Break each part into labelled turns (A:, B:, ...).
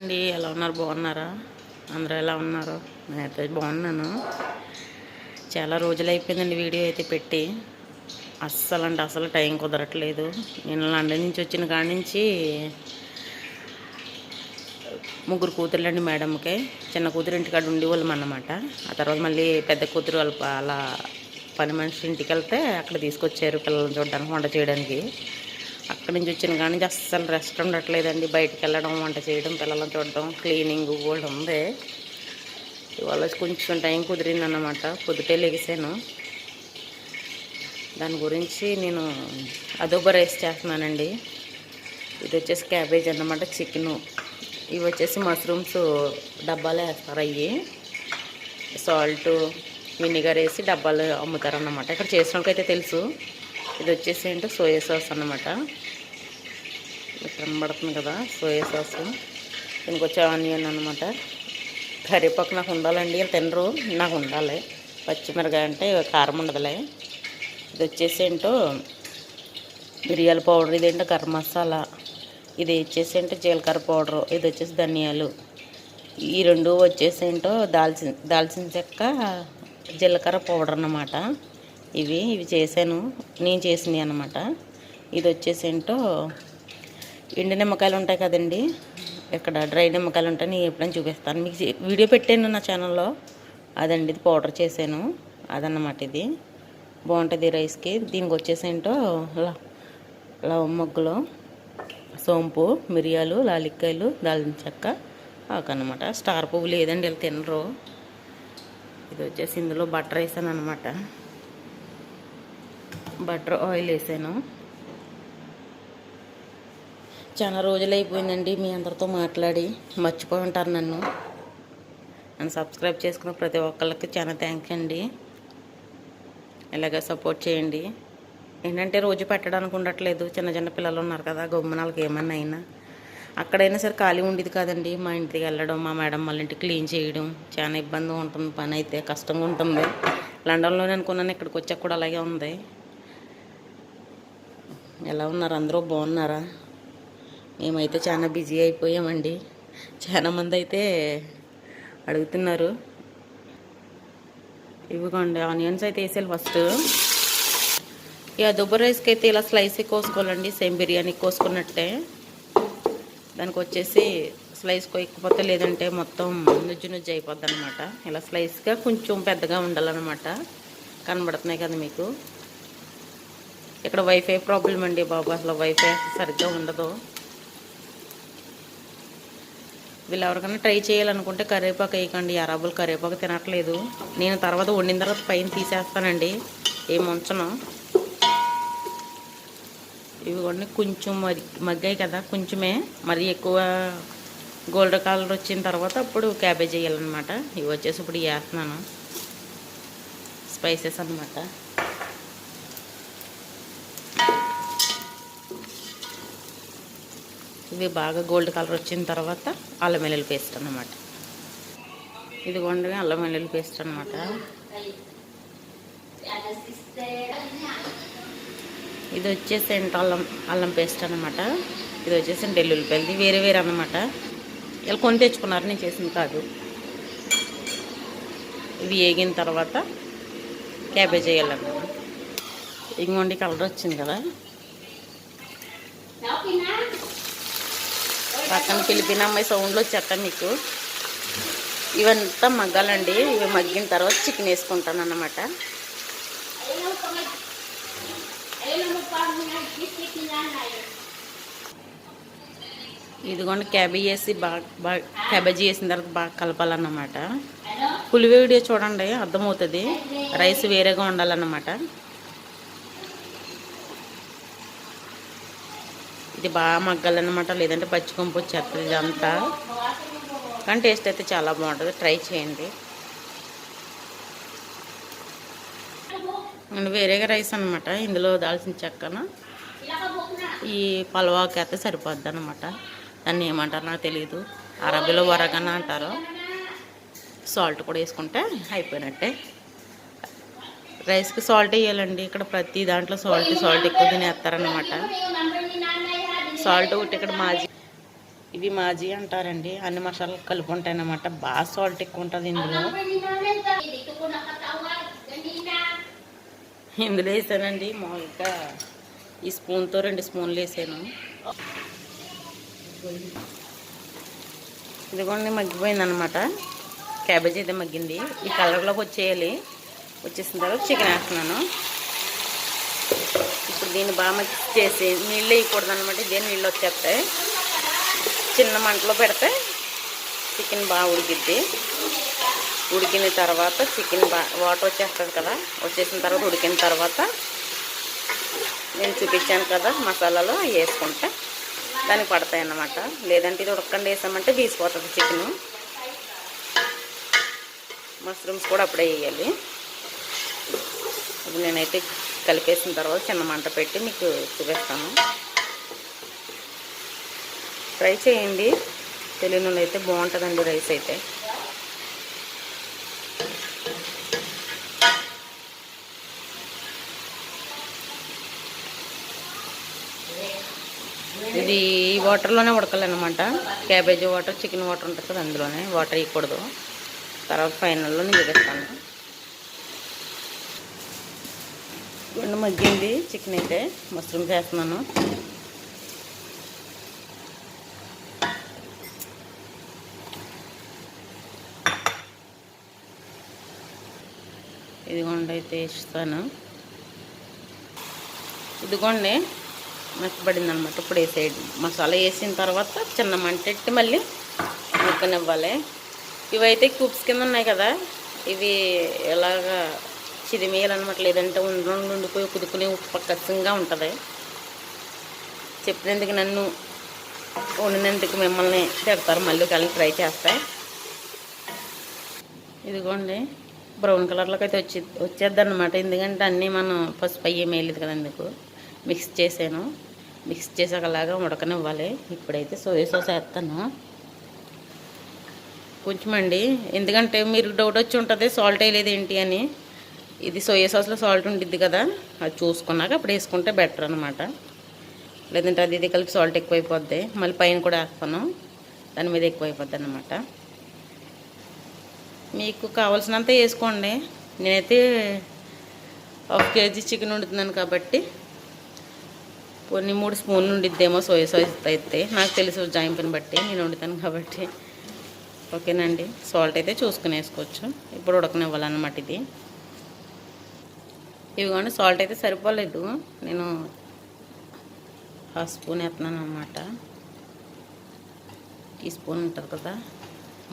A: అండి ఎలా ఉన్నారు? బాగున్నారా? అందరూ ఎలా ఉన్నారు? నేనైతే బాగున్నాను. చాలా రోజులు అయిపోయిందండి వీడియో అయితే పెట్టి. అస్సలు అంటే అసలు టైం కుదరట్లేదు. నేను లండన్ నుంచి వచ్చిన కాడి నుంచి ముగ్గురు కూతుర్లండి మేడంకి. చిన్న కూతురు ఇంటికాడ ఉండేవాళ్ళం అన్నమాట. ఆ తర్వాత మళ్ళీ పెద్ద కూతురు వాళ్ళ అలా పని మనిషి ఇంటికి వెళ్తే అక్కడ తీసుకొచ్చారు పిల్లల్ని చూడడానికి వంట చేయడానికి. అక్కడి నుంచి వచ్చిన కానీ అస్సలు రెస్ట్ ఉండట్లేదండి. బయటకు వెళ్ళడం వంట చేయడం పిల్లలను చూడడం క్లీనింగ్ కూడా ఉంది. ఇవాళ కొంచెం టైం కుదిరిందన్నమాట. పొద్దుటే లెగిసాను దాని గురించి నేను అదోబ రైస్ చేస్తున్నానండి. ఇది వచ్చేసి క్యాబేజ్ అన్నమాట చికెను. ఇవి వచ్చేసి మష్రూమ్స్ డబ్బాలో వేస్తారు అవి సాల్ట్ వినిగర్ వేసి డబ్బాలు అమ్ముతారు అన్నమాట ఇక్కడ చేసినకైతే తెలుసు. ఇది వచ్చేసి ఏంటో సోయా సాస్ అనమాట కనబడుతుంది కదా సోయా సాస్. దీనికి వచ్చే ఆనియన్ అనమాట కరివేపాకు నాకు ఉండాలండి తినరు నాకు ఉండాలి. పచ్చిమిరకాయ అంటే కారం ఉండదులే. ఇది వచ్చేసి ఏంటో మిరియాల పౌడర్ ఇదేంటో గరం మసాలా. ఇది వచ్చేసి ఏంటో జీలకర్ర పౌడరు ఇది వచ్చేసి ధనియాలు. ఈ రెండు వచ్చేసి ఏంటో దాల్చిన దాల్చిన చెక్క జీలకర్ర పౌడర్ అన్నమాట. ఇవి ఇవి చేశాను. నేను చేసినవి అన్నమాట. ఇది వచ్చేసి ఏంటో ఎండు నిమ్మకాయలు ఉంటాయి కదండి. ఇక్కడ డ్రై నిమ్మకాయలు ఉంటాయి నేను ఎప్పుడైనా చూపిస్తాను. మీకు వీడియో పెట్టాను నా ఛానల్లో. అదండి ఇది పౌడర్ చేశాను. అదన్నమాట ఇది. బాగుంటుంది రైస్కి. దీనికి వచ్చేసి ఏంటో ల- లవం మొగ్గులు సోంపు మిరియాలు లాలిక్కాయలు దాల్చిన చెక్క ఆకన్నమాట. స్టార్ పువ్వు లేదండి వీళ్ళు తినరు. ఇది వచ్చేసి ఇందులో బటర్ వేసాను అనమాట బటర్ ఆయిల్ వేసాను. చాలా రోజులు అయిపోయిందండి మీ అందరితో మాట్లాడి. మర్చిపోయి ఉంటారు నన్ను. నన్ను సబ్స్క్రైబ్ చేసుకున్న ప్రతి ఒక్కళ్ళకి చాలా థ్యాంక్స్ అండి. ఇలాగే సపోర్ట్ చేయండి. ఏంటంటే రోజు పెట్టడానికి ఉండట్లేదు. చిన్న చిన్న పిల్లలు ఉన్నారు కదా గమ్మునాలకి ఏమన్నా అయినా. అక్కడైనా సరే ఖాళీ ఉండేది కాదండి. మా ఇంటికి వెళ్ళడం మా మేడం వాళ్ళ ఇంటికి క్లీన్ చేయడం చాలా ఇబ్బంది ఉంటుంది పని అయితే కష్టంగా ఉంటుంది. లండన్లోనే అనుకున్నాను ఇక్కడికి వచ్చాక కూడా అలాగే ఉంది. ఎలా ఉన్నారు? అందరూ బాగున్నారా? మేమైతే చాలా బిజీ అయిపోయామండి. చాలా మంది అయితే అడుగుతున్నారు. ఇవ్వకండి ఆనియన్స్ అయితే వేసేయాలి ఫస్ట్. ఇక దుబ్బ రైస్కి అయితే ఇలా స్లైస్ కోసుకోవాలండి సేమ్ బిర్యానీ కోసుకున్నట్టే. దానికి వచ్చేసి స్లైస్ కోయకపోతే లేదంటే మొత్తం నుజ్జు నుజ్జు అయిపోద్ది అనమాట ఇలా స్లైస్గా కొంచెం పెద్దగా ఉండాలన్నమాట. కనబడుతున్నాయి కదా మీకు. ఇక్కడ వైఫై ప్రాబ్లం అండి బాబు. అసలు వైఫై సరిగ్గా ఉండదు. వీళ్ళు ఎవరికైనా ట్రై చేయాలనుకుంటే కరివేపాకు వేయకండి. అరాబులు కరివేపాకు తినట్లేదు. నేను తర్వాత వండిన తర్వాత పైన తీసేస్తానండి. ఏం ఉంచను. ఇవి కూడా కొంచెం మరి మగ్గాయి కదా కొంచెమే. మరి ఎక్కువ గోల్డ్ కలర్ వచ్చిన తర్వాత అప్పుడు క్యాబేజ్ వేయాలన్నమాట. ఇవి వచ్చేసి ఇప్పుడు వేస్తున్నాను. స్పైసెస్ అన్నమాట. ఇవి బాగా గోల్డ్ కలర్ వచ్చిన తర్వాత అల్లం వెల్లుల్లి పేస్ట్ అనమాట ఇది కొండగా అల్లం వెల్లుల్లి పేస్ట్ అనమాట ఇది వచ్చేసి ఏంటో అల్లం అల్లం పేస్ట్ అనమాట ఇది వచ్చేసి వెల్లుల్లిపాయలు ఇది వేరే వేరే అన్నమాట. ఇలా కొని తెచ్చుకున్నారు నేను చేసింది కాదు. ఇవి వేగిన తర్వాత క్యాబేజ్ వేయాలన్నమాట. ఇంకోండి కలర్ వచ్చింది కదా. పక్కన పిలిపిన అమ్మాయి సౌండ్లు వచ్చేస్తా మీకు ఇవంతా మగ్గాలండి. ఇవి మగ్గిన తర్వాత చికెన్ వేసుకుంటాను అన్నమాట. ఇదిగోండి క్యాబేజ్ వేసి బాగా బాగా క్యాబేజీ వేసిన తర్వాత బాగా కలపాలన్నమాట. పులి వీడియో చూడండి అర్థమవుతుంది. రైస్ వేరేగా ఉండాలన్నమాట. ఇది బాగా మగ్గాలన్నమాట. లేదంటే పచ్చి కొంపు వచ్చేస్తుంది ఇదంతా. కానీ టేస్ట్ అయితే చాలా బాగుంటుంది. ట్రై చేయండి. అండ్ వేరేగా రైస్ అనమాట ఇందులో దాల్చిన చెక్కన. ఈ పలవాకి అయితే సరిపోద్ది అనమాట దాన్ని ఏమంటారు నాకు తెలియదు అరబీలో వరగన అంటారు. సాల్ట్ కూడా వేసుకుంటే అయిపోయినట్టే. రైస్కి సాల్ట్ వేయాలండి. ఇక్కడ ప్రతి దాంట్లో సాల్ట్ సాల్ట్ ఎక్కువ తినేస్తారనమాట సాల్ట్ ఒకటి ఇక్కడ మాజీ. ఇవి మాజీ అంటారండి. అన్ని మసాలాలు కలిపి ఉంటాయి బాగా సాల్ట్ ఎక్కువ ఉంటుంది ఇందులో. ఇందులో వేసానండి. మామూలుగా ఈ స్పూన్తో రెండు స్పూన్లు వేసాను. ఇదిగోండి మగ్గిపోయింది అనమాట క్యాబేజీ అయితే మగ్గింది. ఈ కలర్లోకి వచ్చేయాలి. వచ్చేసిన తర్వాత చికెన్ వేస్తున్నాను. దీన్ని బాగా మిక్స్ చేసి నీళ్ళు వేయకూడదు అనమాట ఇదే నీళ్ళు వచ్చేస్తాయి చిన్న మంటలో పెడితే చికెన్ బాగా ఉడికిద్ది. ఉడికిన తర్వాత చికెన్ బా వాటర్ వచ్చేస్తుంది కదా వచ్చేసిన తర్వాత ఉడికిన తర్వాత నేను చూపించాను కదా మసాలాలో వేసుకుంటే దానికి పడతాయి అన్నమాట. లేదంటే ఇది ఉడకండి వేసామంటే తీసిపోతుంది చికెన్. మష్రూమ్స్ కూడా అప్పుడే వేయాలి. ఇప్పుడు నేనైతే కలిపేసిన తర్వాత చిన్న మంట పెట్టి మీకు చూపిస్తాను. ట్రై చేయండి. తెలియని అయితే బాగుంటుందండి రైస్ అయితే. ఇది ఈ వాటర్లోనే ఉడకాలన్నమాట. క్యాబేజీ వాటర్ చికెన్ వాటర్ ఉంటుంది కదా అందులోనే. వాటర్ ఇవ్వకూడదు తర్వాత ఫైనల్లో నేను చూపిస్తాను. గుండె మగ్గింది. చికెన్ అయితే మష్రూమ్స్ వేస్తున్నాను ఇదిగోండి అయితే ఇస్తాను ఇదిగోండి మెత్తబడింది అనమాట ఇప్పుడు వేసేయండి మసాలా వేసిన తర్వాత చిన్న మంటెట్టి మళ్ళీ ముక్కనివ్వాలి. ఇవైతే క్యూబ్స్ కింద ఉన్నాయి కదా ఇవి ఎలాగా చిరిమేయాలన్నమాట లేదంటే ఉండి ఉండిపోయి కుదుకునే ఉప్పు కచ్చంగా ఉంటుంది. చెప్పినందుకు నన్ను వండినందుకు మిమ్మల్ని తిడతారు మళ్ళీ కలిసి ట్రై చేస్తాయి ఇదిగోండి బ్రౌన్ కలర్లోకి అయితే వచ్చి వచ్చేద్ది అనమాట ఎందుకంటే అన్నీ మనం పసుపు అయ్యే మేలేదు కదా అందుకు. మిక్స్ చేసాను మిక్స్ చేసాకలాగా ఉడకనివ్వాలి. ఇప్పుడైతే సోయా సాస్ వేస్తాను. కొంచెం అండి ఎందుకంటే మీరు డౌట్ వచ్చి ఉంటుంది సాల్ట్ వేయలేదు ఏంటి అని. ఇది సోయా సాస్లో సాల్ట్ ఉంటుంది కదా అది చూసుకున్నాక అప్పుడు వేసుకుంటే బెటర్ అనమాట లేదంటే అది ఇది కలిపి సాల్ట్ ఎక్కువైపోద్ది. మళ్ళీ పైన కూడా వేస్తాను. దాని మీద ఎక్కువైపోద్ది అనమాట మీకు కావాల్సినంత వేసుకోండి. నేనైతే హాఫ్ కేజీ చికెన్ వండుతున్నాను కాబట్టి కొన్ని మూడు స్పూన్లు ఉండిద్దేమో సోయా సాస్ అయితే. నాకు తెలుసు జాయింపుని బట్టి నేను వండుతాను కాబట్టి. ఓకేనండి. సాల్ట్ అయితే చూసుకుని వేసుకోవచ్చు. ఇప్పుడు ఉడకనివ్వాలన్నమాట ఇది. ఇవిగోండి సాల్ట్ అయితే సరిపోలేదు. నేను హాఫ్ స్పూన్ వేస్తున్నాను అనమాట టీ స్పూన్ ఉంటుంది కదా.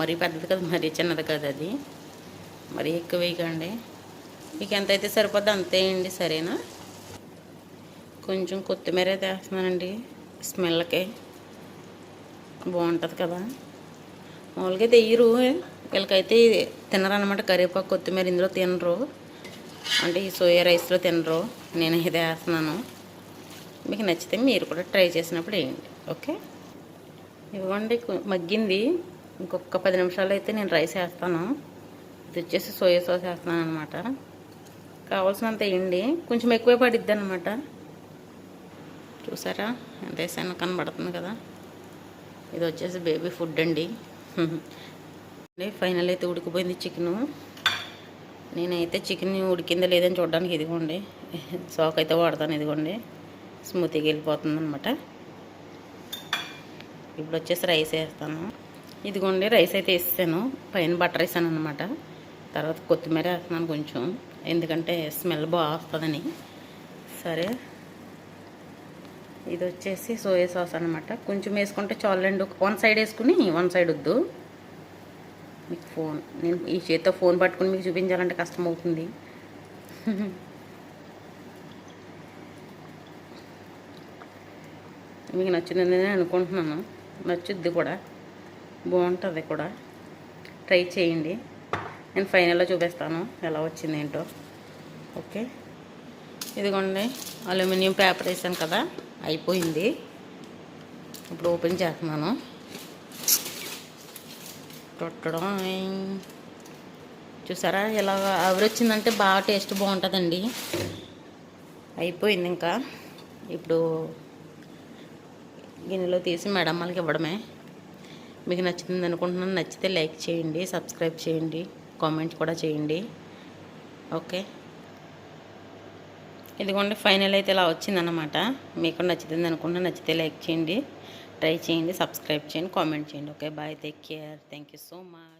A: మరీ పెద్దది కదా మరీ చిన్నది కదా అది. మరీ ఎక్కువ వేయకండి. మీకు ఎంత అయితే సరిపోద్ది అంతే అండి సరేనా? కొంచెం కొత్తిమీర అయితే వేస్తున్నానండి. స్మెల్కి బాగుంటుంది కదా. మామూలుగా అయితే వేయరు. వీళ్ళకైతే తినరనమాట కరివేపాకు కొత్తిమీర ఇందులో తినరు. అంటే ఈ సోయా రైస్లో తినరు. నేను ఇదే వేస్తున్నాను. మీకు నచ్చితే మీరు కూడా ట్రై చేసినప్పుడు వేయండి. ఓకే? ఇవ్వండి. మగ్గింది. ఇంకొక పది నిమిషాలు అయితే నేను రైస్ వేస్తాను. ఇది వచ్చేసి సోయా సాస్ వేస్తున్నాను అనమాట కావాల్సినంత వేయండి. కొంచెం ఎక్కువే పడిద్ది అనమాట చూసారా? ఎంత వేసాను కనబడుతుంది కదా. ఇది వచ్చేసి బేబీ ఫుడ్ అండి ఫైనల్ అయితే ఉడికిపోయింది చికెను. నేనైతే చికెన్ ఉడికిందా లేదని చూడడానికి ఇదిగోండి. సాక్ అయితే వాడతాను ఇదిగోండి. స్మూతీగా వెళ్ళిపోతుంది అనమాట ఇప్పుడు వచ్చేసి రైస్ వేస్తాను. ఇదిగోండి రైస్ అయితే వేసాను పైన బటర్ వేసాను అనమాట తర్వాత కొత్తిమీర వేస్తున్నాను కొంచెం. ఎందుకంటే స్మెల్ బాగా వస్తుందని. సరే. ఇది వచ్చేసి సోయా సాస్ అనమాట కొంచెం వేసుకుంటే చాలండి. వన్ సైడ్ వేసుకుని వన్ సైడ్ వద్దు. మీకు ఫోన్ నేను ఈ చేతితో ఫోన్ పట్టుకుని మీకు చూపించాలంటే కష్టం అవుతుంది మీకు నచ్చిందని నేను అనుకుంటున్నాను. నచ్చుద్ది కూడా. బాగుంటుంది కూడా. ట్రై చేయండి. నేను ఫైనల్లో చూపిస్తాను ఎలా వచ్చింది ఏంటో ఓకే? ఇదిగోండి అల్యూమినియం పేపర్ వేసాను కదా అయిపోయింది. ఇప్పుడు ఓపెన్ చేస్తున్నాను. చూసారా ఇలా ఆవిరి వచ్చిందంటే బాగా టేస్ట్ బాగుంటుందండి. అయిపోయింది ఇంకా. ఇప్పుడు గిన్నెలో తీసి మేడమ్మలకి ఇవ్వడమే. మీకు నచ్చుతుంది అనుకుంటున్నాను నచ్చితే లైక్ చేయండి సబ్స్క్రైబ్ చేయండి కామెంట్ కూడా చేయండి. ఓకే? ఇదిగోండి ఫైనల్ అయితే ఇలా వచ్చిందన్నమాట. మీకు నచ్చుతుంది అనుకుంటున్నా నచ్చితే లైక్ చేయండి. ట్రై చేయండి సబ్స్క్రైబ్ చేయండి కామెంట్ చేయండి okay bye take care thank you so much